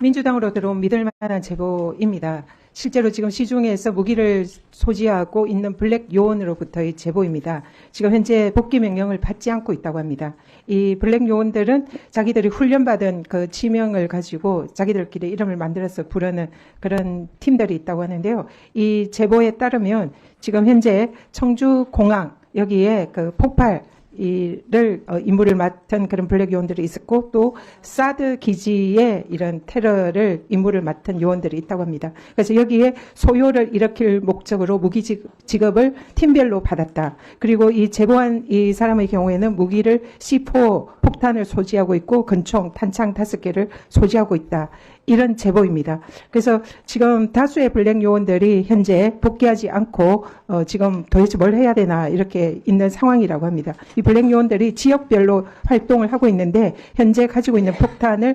민주당으로 들어온 믿을 만한 제보입니다. 실제로 지금 시중에서 무기를 소지하고 있는 블랙 요원으로부터의 제보입니다. 지금 현재 복귀 명령을 받지 않고 있다고 합니다. 이 블랙 요원들은 자기들이 훈련받은 그 지명을 가지고 자기들끼리 이름을 만들어서 부르는 그런 팀들이 있다고 하는데요. 이 제보에 따르면 지금 현재 청주 공항 여기에 그 폭발 이를 어, 임무를 맡은 그런 블랙 요원들이 있었고 또 사드 기지에 이런 테러를 임무를 맡은 요원들이 있다고 합니다. 그래서 여기에 소요를 일으킬 목적으로 무기 지- 지급을 팀별로 받았다. 그리고 이 제보한 이 사람의 경우에는 무기를 C4 폭탄을 소지하고 있고 근총 탄창 다섯 개를 소지하고 있다. 이런 제보입니다. 그래서 지금 다수의 블랙 요원들이 현재 복귀하지 않고 어, 지금 도대체 뭘 해야 되나 이렇게 있는 상황이라고 합니다. 이 블랙 요원들이 지역별로 활동을 하고 있는데 현재 가지고 있는 폭탄을